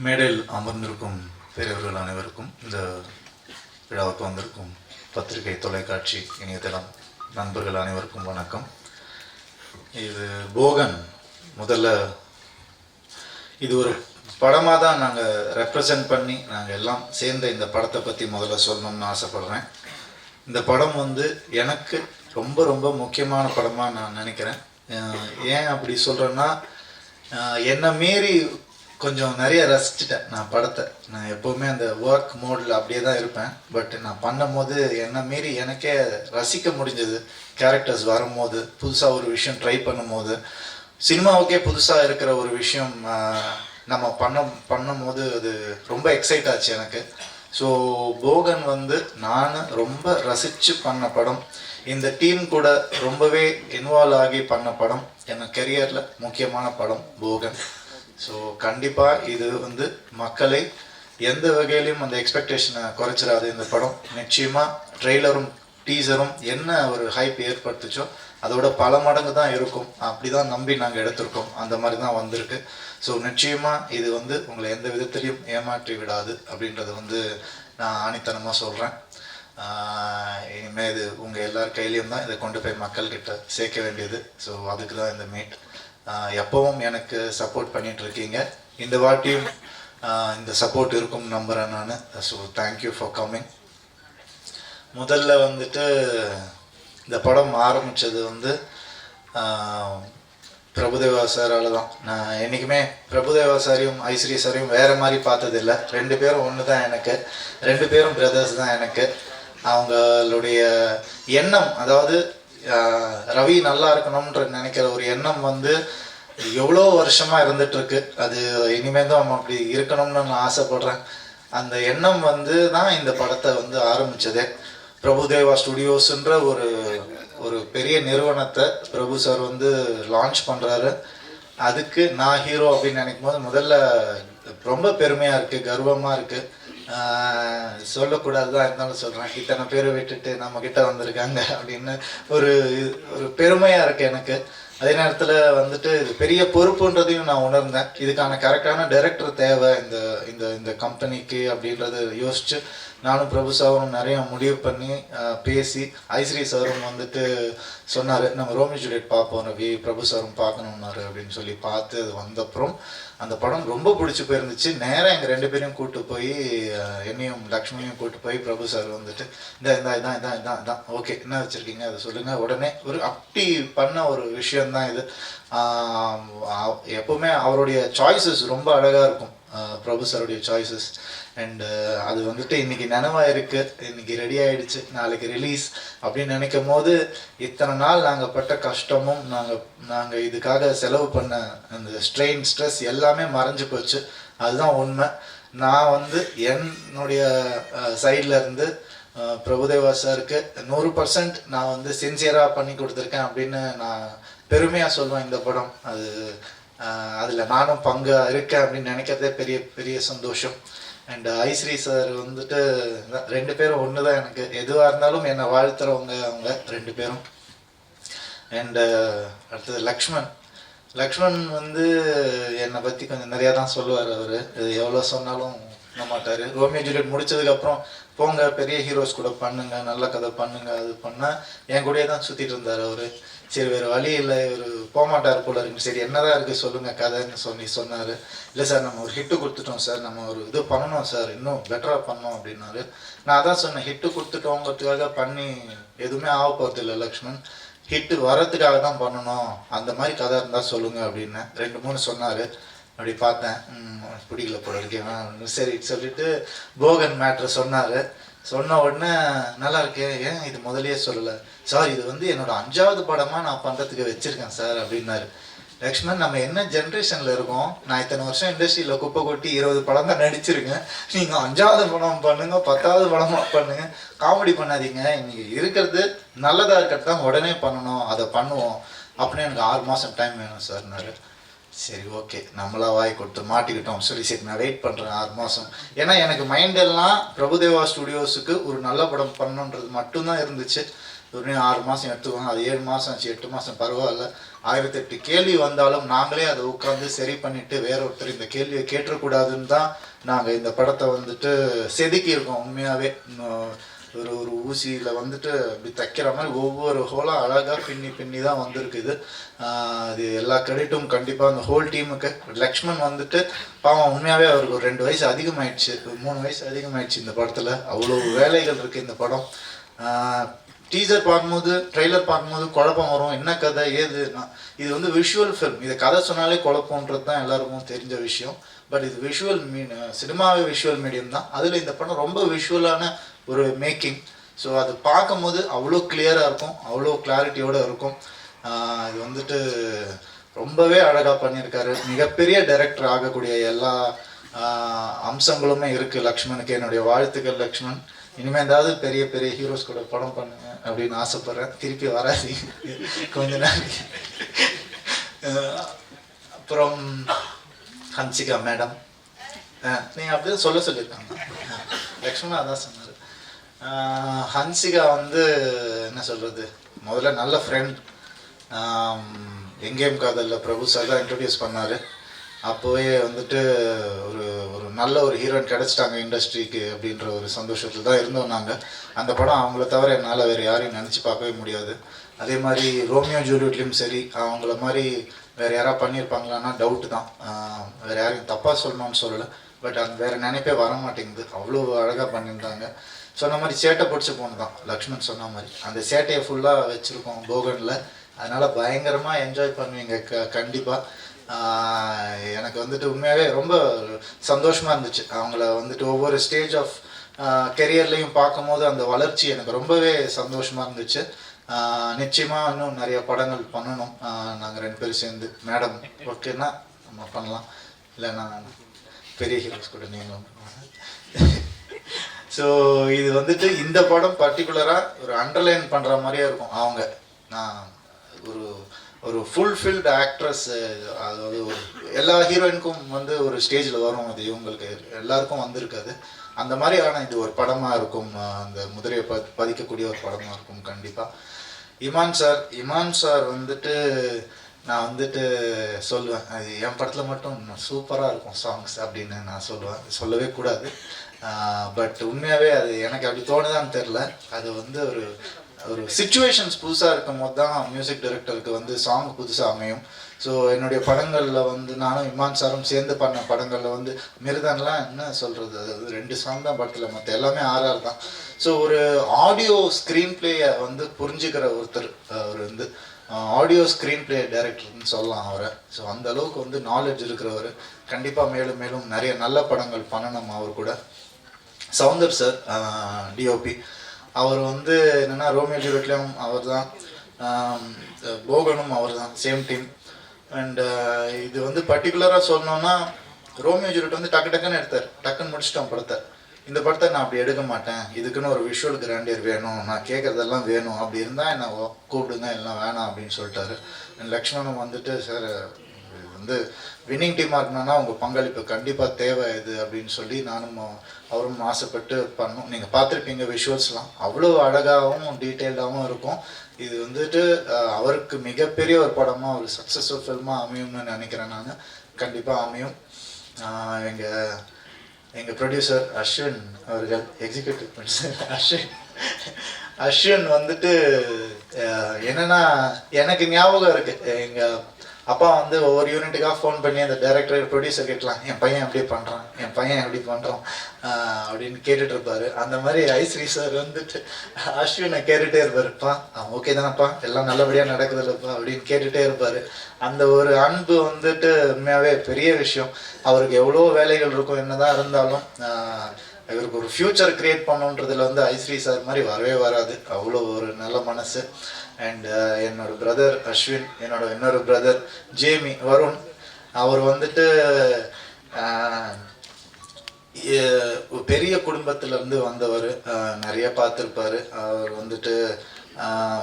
மேடையில் அமர்ந்திருக்கும் பெரியவர்கள் அனைவருக்கும் இந்த விழாவுக்கு வந்திருக்கும் பத்திரிகை தொலைக்காட்சி இணையதளம் நண்பர்கள் அனைவருக்கும் வணக்கம். இது போகன் முதல்ல இது ஒரு படமாக தான் நாங்கள் ரெப்ரசன்ட் பண்ணி நாங்கள் எல்லாம் சேர்ந்து இந்த படத்தை பற்றி முதல்ல சொல்லணும்னு ஆசைப்பட்றேன். இந்த படம் வந்து எனக்கு ரொம்ப ரொம்ப முக்கியமான படமாக நான் நினைக்கிறேன். ஏன் அப்படி சொல்கிறேன்னா என்னை மீறி கொஞ்சம் நிறைய ரசிச்சிட்டேன். நான் படத்தை. நான் எப்போவுமே அந்த ஒர்க் மோடில் அப்படியே தான் இருப்பேன். பட் நான் பண்ணும்போது என்னை மீறி எனக்கே ரசிக்க முடிஞ்சது. கேரக்டர்ஸ் வரும்போது புதுசாக ஒரு விஷயம் ட்ரை பண்ணும்போது சினிமாவுக்கே புதுசாக இருக்கிற ஒரு விஷயம் நம்ம பண்ண பண்ணும்போது அது ரொம்ப எக்ஸைட் ஆச்சு எனக்கு. ஸோ போகன் வந்து நான் ரொம்ப ரசித்து பண்ண படம். இந்த டீம் கூட ரொம்பவே இன்வால்வ் ஆகி பண்ண படம். என் கெரியரில் முக்கியமான படம் போகன். ஸோ கண்டிப்பாக இது வந்து மக்களை எந்த வகையிலையும் அந்த எக்ஸ்பெக்டேஷனை குறைச்சிடாது இந்த படம். நிச்சயமாக ட்ரெய்லரும் டீசரும் என்ன ஒரு ஹைப் ஏற்படுத்துச்சோ அதோட பல மடங்கு தான் இருக்கும். அப்படி தான் நம்பி நாங்கள் எடுத்திருக்கோம். அந்த மாதிரி தான் வந்திருக்கு. ஸோ நிச்சயமாக இது வந்து உங்களை எந்த விதத்திலையும் ஏமாற்றி விடாது அப்படின்றத வந்து நான் ஆணித்தனமாக சொல்கிறேன் இனிமேல் இது உங்கள் எல்லார் கையிலையும் தான் இதை கொண்டு போய் மக்கள்கிட்ட சேர்க்க வேண்டியது. ஸோ அதுக்கு தான் இந்த மீட் எப்பவும் எனக்கு சப்போர்ட் பண்ணிட்டு இருக்கீங்க இந்த வாட்டியும் இந்த சப்போர்ட் இருக்கும் நம்புகிறேன் நான். ஸோ தேங்க்யூ ஃபார் கம்மிங் முதல்ல வந்துட்டு இந்த படம் ஆரம்பித்தது வந்து பிரபுதேவா சாரால் தான். நான் என்றைக்குமே பிரபுதேவா சாரையும் ஐஸ்ரீ சாரையும் வேறு மாதிரி பார்த்ததில்ல. ரெண்டு பேரும் ஒன்று தான் எனக்கு. ரெண்டு பேரும் பிரதர்ஸ் தான் எனக்கு. அவங்களுடைய எண்ணம் அதாவது ரவி நல்லா இருக்கணும்ன்ற நினைக்கிற ஒரு எண்ணம் வந்து எவ்வளோ வருஷமாக இருந்துகிட்ருக்கு அது இனிமேல் தான் நம்ம அப்படி இருக்கணும்னு நான் ஆசைப்படுறேன். அந்த எண்ணம் வந்து தான் இந்த படத்தை வந்து ஆரம்பித்ததே பிரபுதேவா ஸ்டுடியோஸுன்ற ஒரு ஒரு பெரிய நிறுவனத்தை பிரபு சார் வந்து லான்ச் பண்ணுறாரு அதுக்கு நான் ஹீரோ அப்படின்னு நினைக்கும் போது முதல்ல ரொம்ப பெருமையாக இருக்குது கர்வமாக இருக்குது சொல்லக்கூடாது தான் இருந்தாலும் சொல்கிறேன் இத்தனை பேரை விட்டுட்டு நம்ம கிட்ட வந்திருக்காங்க அப்படின்னு ஒரு ஒரு பெருமையாக இருக்குது எனக்கு. அதே நேரத்தில் வந்துட்டு இது பெரிய பொறுப்புன்றதையும் நான் உணர்ந்தேன். இதுக்கான கரெக்டான டைரக்டர் தேவை இந்த இந்த இந்த கம்பெனிக்கு அப்படின்றத யோசிச்சு நானும் பிரபு சாரும் நிறைய முடிவு பண்ணி பேசி ஐஸ்ரீ சாரும் வந்துட்டு சொன்னார் நம்ம ரோமி ஜூலியட் பார்ப்போம் ரவி பிரபு சாரும் பார்க்கணுன்னாரு அப்படின்னு சொல்லி பார்த்து அது வந்தப்புறம் அந்த படம் ரொம்ப பிடிச்சி போயிருந்துச்சு. நேராக எங்கள் ரெண்டு பேரையும் கூப்பிட்டு போய் என்னையும் லக்ஷ்மியும் கூப்பிட்டு போய் பிரபு சார் வந்துட்டு இந்த இந்த இதான் இதான் இதான் இதான் ஓகே என்ன வச்சுருக்கீங்க? அதை சொல்லுங்கள் உடனே ஒரு அப்படி பண்ண ஒரு விஷயம்தான் இது. எப்போவுமே அவருடைய சாய்ஸஸ் ரொம்ப அழகாக இருக்கும். ஆஹ், பிரபு சாருடைய சாய்ஸஸ் அண்டு அது வந்துட்டு இன்னைக்கு நினைவாக இருக்கு இன்னைக்கு ரெடி ஆயிடுச்சு. நாளைக்கு ரிலீஸ் அப்படின்னு நினைக்கும் போது இத்தனை நாள் நாங்கள் பட்ட கஷ்டமும் நாங்கள் நாங்கள் இதுக்காக செலவு பண்ண அந்த ஸ்ட்ரெயின் ஸ்ட்ரெஸ் எல்லாமே மறைஞ்சு போச்சு. அதுதான் உண்மை. நான் வந்து என்னுடைய சைடில் இருந்து பிரபுதேவா சாருக்கு நூறு பர்சன்ட் நான் வந்து சின்சியராக பண்ணி கொடுத்துருக்கேன் அப்படின்னு நான் பெருமையாக சொல்லுவேன் இந்த படம். அது அதில் நானும் பங்கு இருக்கேன் அப்படின்னு நினைக்கிறதே பெரிய பெரிய சந்தோஷம். அண்ட் uh, ஐஸ்ரீ சார் வந்துட்டு ரெண்டு பேரும் ஒன்று தான் எனக்கு. எதுவாக இருந்தாலும் என்னை வாழ்த்துறவங்க அவங்க ரெண்டு பேரும். அண்டு uh, அடுத்தது லக்ஷ்மண். லக்ஷ்மண் வந்து என்னை பற்றி கொஞ்சம் நிறையா தான் சொல்லுவார் அவர். இது எவ்வளோ சொன்னாலும் மாட்டார். ரோமியோ ஜூலியட் முடிச்சதுக்கப்புறம் போங்க பெரிய ஹீரோஸ் கூட பண்ணுங்க நல்ல கதை பண்ணுங்க அது பண்ணால் என் கூடயே தான் சுற்றிட்டு இருந்தார் அவர். சரி வேறு வழி இல்லை இவர் போகமாட்டார் போல இருக்கு. சரி என்னதான் இருக்குது சொல்லுங்கள் கதைன்னு சொல்லி சொன்னார். இல்லை சார் நம்ம ஒரு ஹிட்டு கொடுத்துட்டோம் சார். நம்ம ஒரு இது பண்ணணும் சார். இன்னும் பெட்டராக பண்ணோம் அப்படின்னாரு. நான் அதான் சொன்னேன் ஹிட்டு கொடுத்துட்டோங்கிறதுக்காக பண்ணி எதுவுமே ஆக போகிறது இல்லை லக்ஷ்மண். ஹிட்டு வர்றதுக்காக தான் பண்ணணும். அந்த மாதிரி கதை இருந்தால் சொல்லுங்க அப்படின்னு ரெண்டு மூணு சொன்னார். அப்படி பார்த்தேன். பிடிக்கல போல இருக்கேன் சரி சொல்லிட்டு போகன் மேட்ரு சொன்னார். சொன்ன உடனே நல்லா இருக்கேன் ஏன் இது முதலே சொல்லலை? சார் இது வந்து என்னோட அஞ்சாவது படமாக நான் பண்ணுறதுக்கு வச்சுருக்கேன் சார் அப்படின்னாரு. லக்ஷ்மண் நம்ம என்ன ஜென்ரேஷனில் இருக்கோம்? நான் இத்தனை வருஷம் இண்டஸ்ட்ரியில் குப்பை கொட்டி இருபது படம் தான் நடிச்சிருக்கேன். நீங்கள் அஞ்சாவது படம் பண்ணுங்க பத்தாவது படமாக பண்ணுங்க. காமெடி பண்ணாதீங்க. இன்னைக்கு இருக்கிறது நல்லதாக இருக்கிறது தான் உடனே பண்ணணும். அதை பண்ணுவோம். அப்படின்னு எனக்கு ஆறு மாதம் டைம் வேணும் சார்னாரு சரி ஓகே நம்மளா வாய் கொடுத்து மாட்டிக்கிட்டோம். சரி சரி நான் வெயிட் பண்ணுறேன் ஆறு மாதம் ஏன்னா எனக்கு மைண்டெல்லாம் பிரபுதேவா ஸ்டுடியோஸுக்கு ஒரு நல்ல படம் பண்ணணுன்றது மட்டும்தான் இருந்துச்சு. ஒரு ஆறு மாதம் எடுத்துக்கோங்க. அது ஏழு மாதம் ஆச்சு எட்டு மாதம் பரவாயில்ல. ஆயிரத்தெட்டு கேள்வி வந்தாலும் நாங்களே அதை உட்காந்து சரி பண்ணிட்டு வேற ஒருத்தர் இந்த கேள்வியை கேட்டக்கூடாதுன்னு தான் நாங்கள் இந்த படத்தை வந்துட்டு செதுக்கியிருக்கோம் உண்மையாகவே ஒரு ஒரு ஊசியில் வந்துட்டு இப்படி தைக்கிற மாதிரி ஒவ்வொரு ஹோலாக அழகாக பின்னி பின்னி தான் வந்திருக்குது அது எல்லா கிரெடிட்டும் கண்டிப்பாக அந்த ஹோல் டீமுக்கு லக்ஷ்மண் வந்துட்டு பாவம் உண்மையாகவே அவருக்கு ஒரு ரெண்டு வயசு அதிகமாயிடுச்சு. மூணு வயசு அதிகமாயிடுச்சு இந்த படத்தில். அவ்வளோ வேலைகள் இருக்குது இந்த படம். டீசர் பார்க்கும்போது ட்ரெய்லர் பார்க்கும்போது குழப்பம் வரும். என்ன கதை ஏதுன்னா இது வந்து விஷுவல் ஃபிலிம் இது கதை சொன்னாலே குழப்பம்ன்றது தான் எல்லாருக்கும் தெரிஞ்ச விஷயம். பட் இது விஷுவல் மீன் சினிமாவே விஷுவல் மீடியம் தான். அதில் இந்த படம் ரொம்ப விஷுவலான ஒரு மேக்கிங் ஸோ அது பார்க்கும்போது அவ்வளோ கிளியராக இருக்கும் அவ்வளோ கிளாரிட்டியோடு இருக்கும். இது வந்துட்டு ரொம்பவே அழகாக பண்ணியிருக்காரு. மிகப்பெரிய டைரக்டர் ஆகக்கூடிய எல்லா அம்சங்களுமே இருக்குது லக்ஷ்மணுக்கு என்னுடைய வாழ்த்துக்கள் லக்ஷ்மண். இனிமேல் ஏதாவது பெரிய பெரிய ஹீரோஸ் கூட படம் பண்ணுங்க அப்படின்னு ஆசைப்பட்றேன். திருப்பி வராது. கொஞ்ச நாளைக்கு. அப்புறம் ஹன்சிகா மேடம். நீங்கள் அப்படியே சொல்ல சொல்லியிருக்காங்க. லக்ஷ்மணா அதான் சொன்னேன் ஹன்சிகா வந்து என்ன சொல்கிறது முதல்ல நல்ல ஃப்ரெண்ட் எங்கேயும் காதலில் பிரபு சார் தான் இன்ட்ரடியூஸ் பண்ணார். அப்போவே வந்துட்டு ஒரு ஒரு நல்ல ஒரு ஹீரோயின் கிடச்சிட்டாங்க இண்டஸ்ட்ரிக்கு அப்படின்ற ஒரு சந்தோஷத்தில் தான் இருந்தோம் நாங்கள் அந்த படம் அவங்கள தவிர என்னால் வேறு யாரையும் நினச்சி பார்க்கவே முடியாது. அதே மாதிரி ரோமியோ ஜூலியட்லேயும் சரி அவங்கள மாதிரி வேறு யாராவது பண்ணியிருப்பாங்களான்னா டவுட்டு தான். வேறு யாரையும் தப்பாக சொல்லணும்னு சொல்லலை. பட் அந்த வேறு நினைப்பே வர மாட்டேங்குது அவ்வளோ அழகாக பண்ணியிருந்தாங்க. சொன்ன மாதிரி சேட்டை பிடிச்ச பொண்ணு தான் லக்ஷ்மண் சொன்ன மாதிரி. அந்த சேட்டையை ஃபுல்லாக வச்சுருக்கோம் போகனில். அதனால் பயங்கரமாக என்ஜாய் பண்ணுவீங்க. க கண்டிப்பாக எனக்கு வந்துட்டு உண்மையாகவே ரொம்ப சந்தோஷமாக இருந்துச்சு. அவங்கள வந்துட்டு ஒவ்வொரு ஸ்டேஜ் ஆஃப் கெரியர்லையும் பார்க்கும்போது அந்த வளர்ச்சி எனக்கு ரொம்பவே சந்தோஷமாக இருந்துச்சு. நிச்சயமாக இன்னும் நிறைய படங்கள் பண்ணணும். நாங்கள் ரெண்டு பேரும் சேர்ந்து. மேடம் ஓகேன்னா நம்ம பண்ணலாம். இல்லைன்னா பெரிய ஹீரோஸ் கூட நீங்களும். ஸோ இது வந்துட்டு இந்த படம் பர்டிகுலராக ஒரு அண்டர்லைன் பண்ணுற மாதிரியே இருக்கும். அவங்க. நான் ஒரு ஒரு ஃபுல்ஃபில்டு ஆக்ட்ரஸ் அதாவது ஒரு எல்லா ஹீரோயினுக்கும் வந்து ஒரு ஸ்டேஜில் வரும். அது இவங்களுக்கு எல்லாருக்கும் வந்திருக்காது. அந்த மாதிரியான இது ஒரு படமாக இருக்கும். அந்த முதிரையை ப பதிக்கக்கூடிய ஒரு படமாக இருக்கும் கண்டிப்பாக இமான் சார் இமான் சார் வந்துட்டு நான் வந்துட்டு சொல்லுவேன். அது என் படத்தில் மட்டும் சூப்பராக இருக்கும் சாங்ஸ் அப்படின்னு நான் சொல்லுவேன். சொல்லவே கூடாது. பட் உண்மையாகவே அது எனக்கு அப்படி தோணுதான்னு தெரில அது வந்து ஒரு ஒரு சுச்சுவேஷன்ஸ் புதுசாக இருக்கும் போது தான் மியூசிக் டைரக்டருக்கு வந்து சாங் புதுசாக அமையும். ஸோ என்னுடைய படங்களில் வந்து நானும் இமான் சாரும் சேர்ந்து பண்ண படங்களில் வந்து மிருதன்லாம் என்ன சொல்கிறது அது ரெண்டு சாங் தான் படத்தில் மற்ற எல்லாமே ஆர்ஆர் தான். ஸோ ஒரு ஆடியோ ஸ்க்ரீன் பிளேயை வந்து புரிஞ்சுக்கிற ஒருத்தர் அவர் வந்து ஆடியோ ஸ்க்ரீன் பிளே டைரக்டர்னு சொல்லலாம் அவரை. ஸோ அந்த அளவுக்கு வந்து நாலேஜ் இருக்கிறவர். கண்டிப்பாக மேலும் மேலும் நிறைய நல்ல படங்கள் பண்ணணும் அவர் கூட. சவுந்தர் சார் டிஓபி அவர் வந்து என்னென்னா ரோமியோ ஜூலியட்லேயும் அவர் தான் போகனும் அவர் தான் சேம் டீம் அண்ட் இது வந்து பர்டிகுலராக சொல்லணும்னா ரோமியோ ஜூலியட் வந்து டக்கு டக்குன்னு எடுத்தார். டக்குன்னு முடிச்சிட்டோம் படத்தை. இந்த படத்தை நான் அப்படி எடுக்க மாட்டேன். இதுக்குன்னு ஒரு விஷுவல் கிராண்டியர் வேணும். நான் கேட்குறதெல்லாம் வேணும். அப்படி இருந்தால் என்னை கூப்பிடுங்க. எல்லாம் வேணாம் அப்படின்னு சொல்லிட்டாரு. லக்ஷ்மணன் வந்துட்டு சார் வந்து வின்னிங் டீமாக இருக்கணும்னா உங்கள் பங்களிப்பு கண்டிப்பாக தேவை இது அப்படின்னு சொல்லி நானும் அவரும் ஆசைப்பட்டு பண்ணோம். நீங்கள் பார்த்துருப்பீங்க விஷுவல்ஸ்லாம் அவ்வளோ அழகாகவும் டீட்டெயில்டாகவும் இருக்கும். இது வந்துட்டு அவருக்கு மிகப்பெரிய ஒரு படமாக ஒரு சக்ஸஸ்ஃபுல் ஃபில்மாக அமையும்னு நினைக்கிறேன் நான். கண்டிப்பாக அமையும். எங்கள் எங்கள் ப்ரொடியூசர் அஸ்வின் அவர்கள் எக்ஸிக்யூட்டிவ் ப்ரொடியூசர் அஸ்வின் அஸ்வின் வந்துட்டு என்னென்னா என்னன்னா எனக்கு ஞாபகம் இருக்குது எங்கள் அப்பா வந்து ஒவ்வொரு யூனிட்டுக்காக ஃபோன் பண்ணி அந்த டைரக்டர் ப்ரொடியூசர் கேட்கலாம் என் பையன் எப்படி பண்ணுறான் என் பையன் எப்படி பண்ணுறான் அப்படின்னு கேட்டுட்டு இருப்பாரு. அந்த மாதிரி ஐஸ்ரீ சார் வந்துட்டு அஸ்வினை கேட்டுட்டே இருப்பாருப்பா அவன் ஓகே தானப்பா எல்லாம் நல்லபடியாக நடக்குதுல்லப்பா அப்படின்னு கேட்டுகிட்டே இருப்பார். அந்த ஒரு அன்பு வந்துட்டு உண்மையாகவே பெரிய விஷயம். அவருக்கு எவ்வளோ வேலைகள் இருக்கும் என்னதான் இருந்தாலும் இவருக்கு ஒரு ஃப்யூச்சர் கிரியேட் பண்ணுன்றதுல வந்து ஐஸ்ரீ சார் மாதிரி வரவே வராது. அவ்வளோ ஒரு நல்ல மனசு. அண்ட் uh, என்னோட பிரதர் அஸ்வின் என்னோட இன்னொரு பிரதர் ஜேமி வருண் அவர் வந்துட்டு ஆஹ், பெரிய குடும்பத்துல இருந்து வந்தவர் நிறைய பார்த்துருப்பாரு. அவர் வந்துட்டு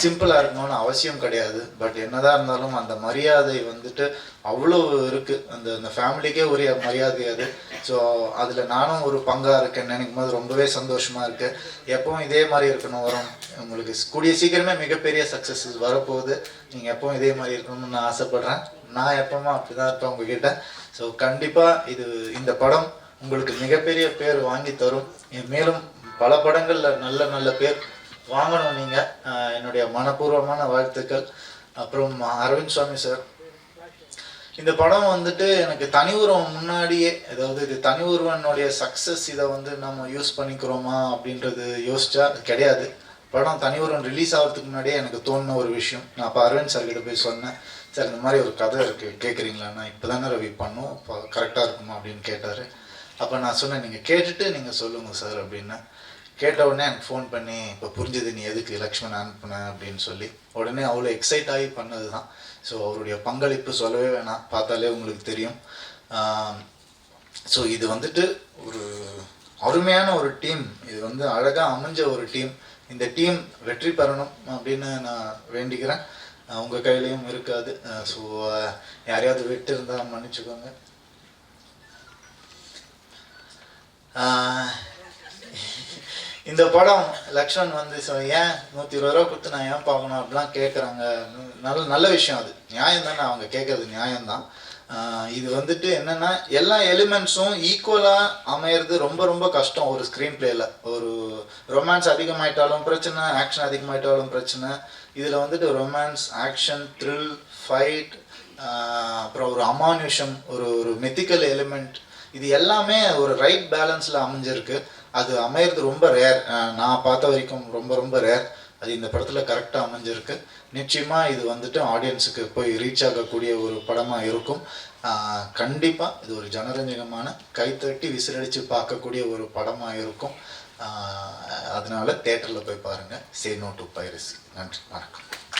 சிம்பிளாக இருக்கணும்னு அவசியம் கிடையாது. பட் என்னதான் இருந்தாலும் அந்த மரியாதை வந்துட்டு அவ்வளோ இருக்கு. அந்த அந்த ஃபேமிலிக்கே உரிய மரியாதை அது. ஸோ அதில் நானும் ஒரு பங்காக இருக்கேன் நினைக்கும் போது ரொம்பவே சந்தோஷமாக இருக்குது எப்பவும் இதே மாதிரி இருக்கணும் வரும். உங்களுக்கு கூடிய சீக்கிரமே மிகப்பெரிய சக்ஸஸ் வரப்போகுது. நீங்கள் எப்பவும் இதே மாதிரி இருக்கணும்னு நான் ஆசைப்பட்றேன். நான் எப்பவுமே அப்படி தான் இருப்பேன் உங்ககிட்ட. ஸோ கண்டிப்பாக இது இந்த படம் உங்களுக்கு மிகப்பெரிய பேர் வாங்கி தரும். மேலும் பல படங்களில் நல்ல நல்ல பேர் வாங்கணும் நீங்கள் என்னுடைய மனப்பூர்வமான வாழ்த்துக்கள். அப்புறம் அரவிந்த் சுவாமி சார். இந்த படம் வந்துட்டு எனக்கு தனி உருவம் முன்னாடியே அதாவது இது தனி உருவனுடைய சக்ஸஸ் இதை வந்து நம்ம யூஸ் பண்ணிக்கிறோமா அப்படின்றது யோசிச்சா அது கிடையாது. படம் தனி உருவன் ரிலீஸ் ஆகிறதுக்கு முன்னாடியே எனக்கு தோணுன ஒரு விஷயம். நான் அப்போ அரவிந்த் சார் கிட்ட போய் சொன்னேன். சார் இந்த மாதிரி ஒரு கதை இருக்குது கேட்குறீங்களாண்ணா இப்போ தானே ரவி பண்ணோம். இப்போ கரெக்டாக இருக்குமா அப்படின்னு கேட்டார். அப்போ நான் சொன்னேன் நீங்கள் கேட்டுட்டு நீங்கள் சொல்லுங்கள் சார் அப்படின்னு கேட்ட உடனே எனக்கு ஃபோன் பண்ணி இப்போ புரிஞ்சது நீ எதுக்கு லக்ஷ்மண் அனுப்புன? அப்படின்னு சொல்லி உடனே அவ்வளோ எக்ஸைட் ஆகி பண்ணது தான் ஸோ அவருடைய பங்களிப்பு சொல்லவே வேணாம். பார்த்தாலே உங்களுக்கு தெரியும். ஸோ இது வந்துட்டு ஒரு அருமையான ஒரு டீம் இது வந்து அழகாக அமைஞ்ச ஒரு டீம் இந்த டீம் வெற்றி பெறணும் அப்படின்னு நான் வேண்டிக்கிறேன். உங்கள் கையிலையும் இருக்காது. ஸோ யாரையாவது விட்டு இருந்தால் மன்னிச்சுக்கோங்க. இந்த படம் லக்ஷ்மண் வந்து ஏன் நூற்றி இருபது ரூபா கொடுத்து நான் ஏன் பார்க்கணும்? அப்படிலாம் கேட்குறாங்க நல்ல நல்ல விஷயம் அது. நியாயம் தானே அவங்க கேட்கறது நியாயம்தான் இது வந்துட்டு என்னன்னா எல்லா எலிமெண்ட்ஸும் ஈக்குவலாக அமையிறது ரொம்ப ரொம்ப கஷ்டம் ஒரு ஸ்க்ரீன் பிளேல ஒரு ரொமான்ஸ் அதிகமாயிட்டாலும் பிரச்சனை ஆக்ஷன் அதிகமாயிட்டாலும் பிரச்சனை. இதில் வந்துட்டு ரொமான்ஸ் ஆக்ஷன் த்ரில் ஃபைட் அப்புறம் ஒரு அமானுஷம் ஒரு ஒரு மெத்திக்கல் எலிமெண்ட் இது எல்லாமே ஒரு ரைட் பேலன்ஸில் அமைஞ்சிருக்கு. அது அமையிறது ரொம்ப ரேர் நான் பார்த்த வரைக்கும் ரொம்ப ரொம்ப ரேர் அது இந்த படத்தில் கரெக்டாக அமைஞ்சிருக்கு. நிச்சயமாக இது வந்துட்டு ஆடியன்ஸுக்கு போய் ரீச் ஆகக்கூடிய ஒரு படமாக இருக்கும். கண்டிப்பாக இது ஒரு ஜனரஞ்சகமான கைத்தட்டி விசிலடித்து பார்க்கக்கூடிய ஒரு படமாக இருக்கும். அதனால் தேட்டரில் போய் பாருங்கள் சே நோ டு பைரசி நன்றி. வணக்கம்.